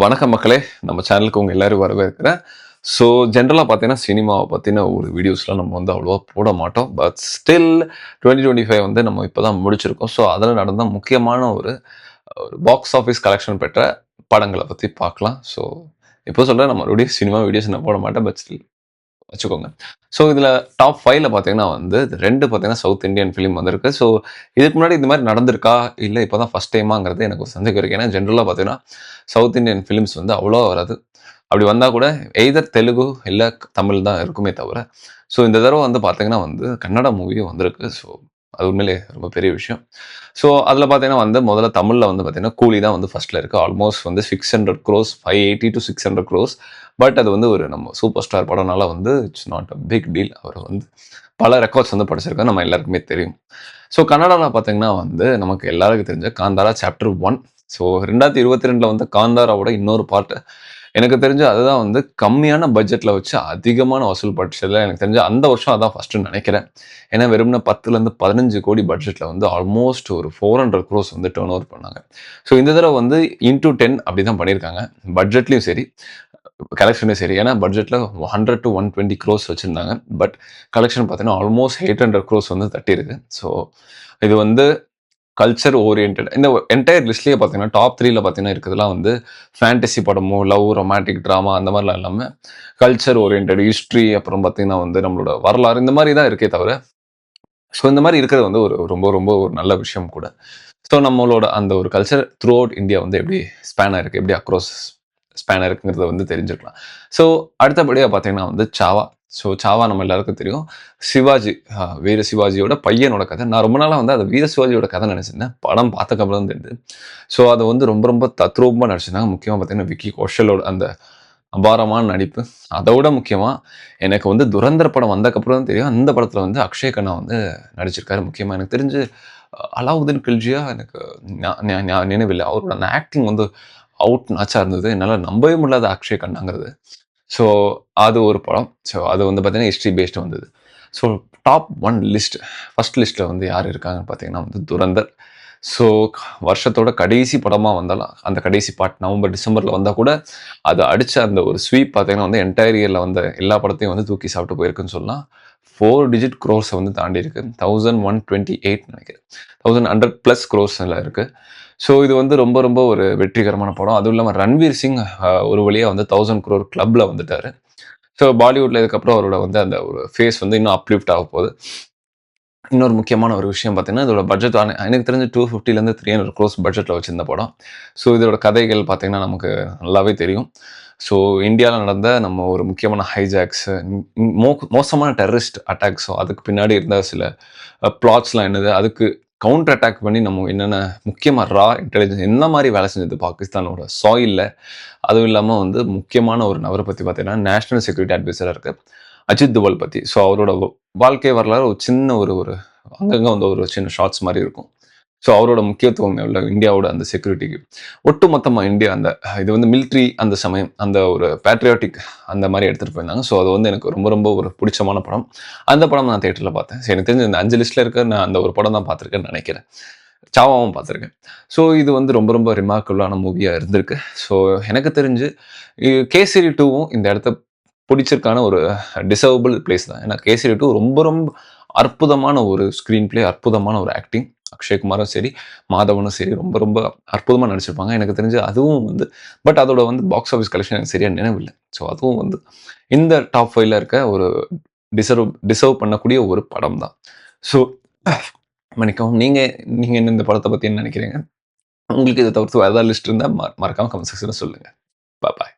வணக்க மக்களே. நம்ம சேனலுக்கு உங்கள் எல்லோரும் வரவேற்கிறேன். ஸோ ஜென்ரலாக பார்த்தீங்கன்னா சினிமாவை பற்றின ஒரு வீடியோஸ்லாம் நம்ம வந்து அவ்வளோவா போட மாட்டோம். But still twenty twenty five வந்து நம்ம இப்போ தான் முடிச்சிருக்கோம். ஸோ அதில் நடந்த முக்கியமான ஒரு ஒரு பாக்ஸ் ஆஃபீஸ் கலெக்ஷன் பெற்ற படங்களை பற்றி பார்க்கலாம். ஸோ இப்போ சொல்கிறேன் நம்ம மறுபடியும் சினிமா வீடியோஸ் நான் போட மாட்டேன். பட் ஸ்டில் வச்சுக்கோங்க. ஸோ இதில் டாப் ஃபைவ்ல பார்த்தீங்கன்னா வந்து ரெண்டு பார்த்தீங்கன்னா சவுத் இந்தியன் ஃபிலிம் வந்திருக்கு. ஸோ இதுக்கு முன்னாடி இந்த மாதிரி நடந்திருக்கா? இல்லை இப்போ தான் ஃபஸ்ட் டைமாங்கிறது எனக்கு ஒரு சந்தேகம் இருக்குது ஏன்னா ஜென்ரலாக பார்த்தீங்கன்னா சவுத் இந்தியன் ஃபிலிம்ஸ் வந்து அவ்வளோ வராது. அப்படி வந்தால் கூட எய்தர் தெலுங்கு இல்லை தமிழ் தான் இருக்குமே தவிர. ஸோ இந்த தடவை வந்து பார்த்தீங்கன்னா வந்து கன்னட மூவியும் வந்திருக்கு. ஸோ அது உண்மையிலே ரொம்ப பெரிய விஷயம். ஸோ அதில் பார்த்தீங்கன்னா வந்து முதல்ல தமிழில் வந்து பார்த்தீங்கன்னா கூலி தான் வந்து ஃபஸ்ட்டில் இருக்குது ஆல்மோஸ்ட் வந்து six hundred crores five eighty to six hundred crores but அது வந்து ஒரு நம்ம சூப்பர் ஸ்டார் படம்னால வந்து it's not a big deal அவர் வந்து பல ரெக்கார்ட்ஸ் வந்து படிச்சிருக்கோம் நம்ம எல்லாருக்குமே தெரியும். ஸோ கன்னடாவில் பார்த்தீங்கன்னா வந்து நமக்கு எல்லாருக்கும் தெரிஞ்ச காந்தாரா சாப்டர் ஒன் ஸோ ரெண்டாயிரத்தி இருபத்தி ரெண்டில் வந்து காந்தாராவோட இன்னொரு பாட்டு எனக்கு தெரிஞ்சு அதுதான் வந்து கம்மியான பட்ஜெட்டில் வச்சு அதிகமான வசூல் படிச்சதில் எனக்கு தெரிஞ்ச அந்த வருஷம் அதான் ஃபஸ்ட்டு நினைக்கிறேன். ஏன்னா வெறும்னா பத்துலேருந்து பதினஞ்சு கோடி பட்ஜெட்டில் வந்து ஆல்மோஸ்ட் ஒரு ஃபோர் ஹண்ட்ரட் க்ரோஸ் வந்து டேர்ன் ஓவர் பண்ணாங்க. ஸோ இந்த தடவை வந்து இன்டூ டென் அப்படி தான் பண்ணியிருக்காங்க. பட்ஜெட்லேயும் சரி கலெக்ஷனே சரி. ஏன்னா பட்ஜெட்டில் hundred to one twenty crores வச்சுருந்தாங்க. பட் கலெக்ஷன் பார்த்தீங்கன்னா ஆல்மோஸ்ட் எயிட் ஹண்ட்ரட் க்ரோஸ் வந்து தட்டியிருக்கு. ஸோ இது வந்து கல்ச்சர் ஓரியன்ட் இந்த என்டையர் லிஸ்ட்லேயே பார்த்தீங்கன்னா டாப் த்ரீல பார்த்தீங்கன்னா இருக்கிறதுலாம் வந்து ஃபேண்டசி படமோ லவ் ரொமான்டிக் ட்ராமா அந்த மாதிரிலாம் இல்லாமல் கல்ச்சர் ஓரியன்ட் ஹிஸ்ட்ரி அப்புறம் பார்த்தீங்கன்னா வந்து நம்மளோட வரலாறு இந்த மாதிரி தான் இருக்கே தவிர ஸோ இந்த மாதிரி இருக்கிறது வந்து ஒரு ரொம்ப ரொம்ப ஒரு நல்ல விஷயம் கூட. ஸோ நம்மளோட அந்த ஒரு கல்ச்சர் த்ரூ அவுட் இந்தியா வந்து எப்படி ஸ்பேன் ஆயிருக்கு எப்படி அக்ராஸ் ஸ்பேன் இருக்குங்கிறத வந்து தெரிஞ்சுக்கலாம் ஸோ அடுத்தபடியாக பார்த்தீங்கன்னா வந்து சாவா. ஸோ சாவா நம்ம எல்லாருக்கும் தெரியும். சிவாஜி வீர சிவாஜியோட பையனோட கதை. நான் ரொம்ப நாளாக வந்து அதை வீர சிவாஜியோட கதை நினச்சிருந்தேன். படம் பார்த்தக்கப்புறம் தான் தெரிஞ்சு ஸோ அதை வந்து ரொம்ப ரொம்ப தத்ரூபமாக நடிச்சிருந்தாங்க. முக்கியமாக பார்த்தீங்கன்னா விக்கி கோஷலோட அந்த அபாரமான நடிப்பு. அதை விட முக்கியமாக எனக்கு வந்து துரந்தர படம் வந்தக்கப்புறம் தான் தெரியும். அந்த படத்தில் வந்து அக்ஷய் கண்ணா வந்து நடிச்சிருக்காரு. முக்கியமாக எனக்கு தெரிஞ்சு அலாவுதீன் கில்ஜியாக எனக்கு நினைவில்லை. அவரோட அந்த ஆக்டிங் வந்து அவுட் நாச்சாக இருந்தது. என்னால் நம்பவே முடியாத அக்ஷய் கண்ணாங்கிறது. ஸோ அது ஒரு படம். ஸோ அது வந்து பார்த்தீங்கன்னா ஹிஸ்ட்ரி பேஸ்டு வந்தது. So top one list first லிஸ்ட்டில் வந்து யார் இருக்காங்கன்னு பார்த்தீங்கன்னா வந்து துரந்தர். ஸோ வருஷத்தோட கடைசி படமாக வந்தாலும் அந்த கடைசி பாட் நவம்பர் டிசம்பரில் வந்தால் கூட அது அடித்த அந்த ஒரு ஸ்வீப் பார்த்தீங்கன்னா வந்து என்டையர் இயரில் வந்த எல்லா படத்தையும் வந்து தூக்கி சாப்பிட்டு போயிருக்குன்னு சொல்லலாம். ஃபோர் டிஜிட் க்ரோஸை வந்து தாண்டி இருக்கு. தௌசண்ட் ஒன் டுவெண்ட்டி எயிட் நினைக்கிறேன். தௌசண்ட் ஹண்ட்ரட் ப்ளஸ் க்ரோஸில் இருக்குது ஸோ இது வந்து ரொம்ப ரொம்ப ஒரு வெற்றிகரமான படம். அதுவும் இல்லாமல் ரன்வீர் சிங் ஒரு வழியாக வந்து தௌசண்ட் க்ரோர் கிளப்பில் வந்துட்டார். ஸோ பாலிவுட்டில் இதுக்கப்புறம் அவரோட வந்து அந்த ஒரு ஃபேஸ் வந்து இன்னும் அப்லிஃப்ட் ஆக போகுது. இன்னொரு முக்கியமான ஒரு விஷயம் பார்த்தீங்கன்னா இதோட பட்ஜெட் எனக்கு தெரிஞ்சு டூ ஃபிஃப்டிலேருந்து த்ரீ ஹண்ட்ரட் க்ரோஸ் பட்ஜெட்டில் வச்சிருந்த படம். ஸோ இதோட கதைகள் பார்த்திங்கன்னா நமக்கு நல்லாவே தெரியும். ஸோ இந்தியாவில் நடந்த நம்ம ஒரு முக்கியமான ஹைஜாக்ஸ் மோ மோசமான டெரரிஸ்ட் அட்டாக்ஸோ அதுக்கு பின்னாடி இருந்த சில பிளாட்ஸ்லாம் என்னது அதுக்கு கவுண்டர் அட்டாக் பண்ணி நம்ம என்னென்ன முக்கியமாக ரா இன்டெலிஜென்ஸ் என்ன மாதிரி வேலை செஞ்சது பாகிஸ்தானோட சாயிலில் அதுவும் இல்லாமல் வந்து முக்கியமான ஒரு நபரை பற்றி பார்த்தீங்கன்னா நேஷனல் செக்யூரிட்டி அட்வைசராக இருக்குது அஜித் துவல் பற்றி ஸோ அவரோட வாழ்க்கை வரலாறு ஒரு சின்ன ஒரு ஒரு அங்கங்கே வந்து ஒரு சின்ன ஷார்ட்ஸ் மாதிரி இருக்கும். ஸோ அவரோட முக்கியத்துவம் எவ்வளோ இந்தியாவோட அந்த செக்யூரிட்டிக்கு ஒட்டுமொத்தமாக இந்தியா அந்த இது வந்து மிலிட்ரி அந்த சமயம் அந்த ஒரு பேட்ரியாட்டிக் அந்த மாதிரி எடுத்துகிட்டு போயிருந்தாங்க. ஸோ அது வந்து எனக்கு ரொம்ப ரொம்ப ஒரு பிடிச்சமான படம். அந்த படம் நான் தேட்டரில் பார்த்தேன். சரி எனக்கு தெரிஞ்ச இந்த அஞ்சு லிஸ்ட்டில் இருக்க நான் அந்த ஒரு படம் தான் பார்த்துருக்கேன்னு நினைக்கிறேன். சாவாவும் பார்த்துருக்கேன். ஸோ இது வந்து ரொம்ப ரொம்ப ரிமார்க்கபிளான மூவியாக இருந்திருக்கு. ஸோ எனக்கு தெரிஞ்சு கேசரி டூவும் இந்த இடத்த பிடிச்சிருக்கான ஒரு டிசர்வபிள் பிளேஸ் தான். ஏன்னா கேசரி டூ ரொம்ப ரொம்ப அற்புதமான ஒரு ஸ்க்ரீன் பிளே அற்புதமான ஒரு ஆக்டிங் அக்ஷய்குமாரும் சரி மாதவனும் சரி ரொம்ப ரொம்ப அற்புதமாக நடிச்சிருப்பாங்க. எனக்கு தெரிஞ்சு அதுவும் வந்து பட் அதோட வந்து பாக்ஸ் ஆஃபீஸ் கலெக்ஷன் எனக்கு சரியாக நினைவில்லை. ஸோ அதுவும் வந்து இந்த டாப் ஃபைவ்ல இருக்க ஒரு டிசர்வ் டிசர்வ் பண்ணக்கூடிய ஒரு படம் தான். ஸோ மன்னிக்கவும் நீங்கள் நீங்கள் என்ன இந்த படத்தை பற்றி என்ன நினைக்கிறீங்க? உங்களுக்கு இதை தவிர்த்து வேறு ஏதாவது லிஸ்ட் இருந்தால் மறக்காமல் கமெண்ட் செக்ஷனில் சொல்லுங்கள் பாய்